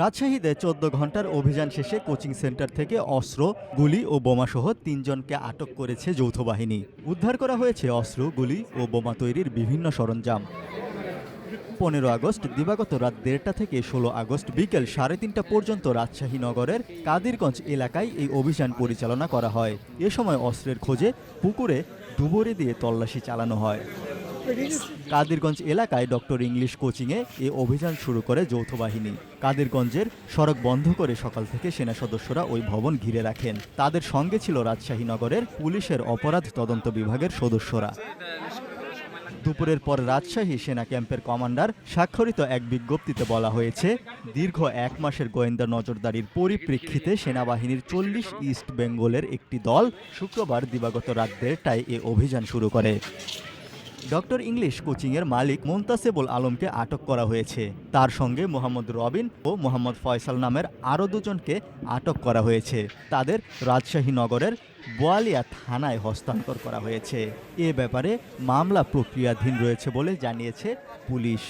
রাজশাহীতে চোদ্দ ঘণ্টার অভিযান শেষে কোচিং সেন্টার থেকে অস্ত্র, গুলি ও বোমাসহ তিনজনকে আটক করেছে যৌথ বাহিনী। উদ্ধার করা হয়েছে অস্ত্র, গুলি ও বোমা তৈরির বিভিন্ন সরঞ্জাম। পনেরো আগস্ট, দিবাগত রাত দেড়টা থেকে ষোলো আগস্ট বিকেল সাড়ে তিনটা পর্যন্ত রাজশাহী নগরের কাদিরগঞ্জ এলাকায় এই অভিযান পরিচালনা করা হয়। এ সময় অস্ত্রের খোঁজে পুকুরে ডুবুরি দিয়ে তল্লাশি চালানো হয়। কাদিরগঞ্জ এলাকায় ডক্টর ইংলিশ কোচিংয়ে এ অভিযান শুরু করে যৌথ বাহিনী। কাদিরগঞ্জের সড়ক বন্ধ করে সকাল থেকে সেনা সদস্যরা ওই ভবন ঘিরে রাখেন। তাদের সঙ্গে ছিল রাজশাহী নগরের পুলিশের অপরাধ তদন্ত বিভাগের সদস্যরা। দুপুরের পর রাজশাহী সেনা ক্যাম্পের কমান্ডার স্বাক্ষরিত এক বিজ্ঞপ্তিতে বলা হয়েছে, দীর্ঘ এক মাসের গোয়েন্দা নজরদারির পরিপ্রেক্ষিতে সেনাবাহিনীর চল্লিশ ইস্ট বেঙ্গলের একটি দল শুক্রবার দিবাগত রাত দেড়টায় এ অভিযান শুরু করে। ডক্টর ইংলিশ কোচিংয়ের মালিক মোন্তাসেবুল আলমকে আটক করা হয়েছে। তার সঙ্গে মোহাম্মদ রবিন ও মোহাম্মদ ফয়সাল নামের আরও দুজনকে আটক করা হয়েছে। তাদের রাজশাহী নগরের বোয়ালিয়া থানায় হস্তান্তর করা হয়েছে। এ ব্যাপারে মামলা প্রক্রিয়াধীন রয়েছে বলে জানিয়েছে পুলিশ।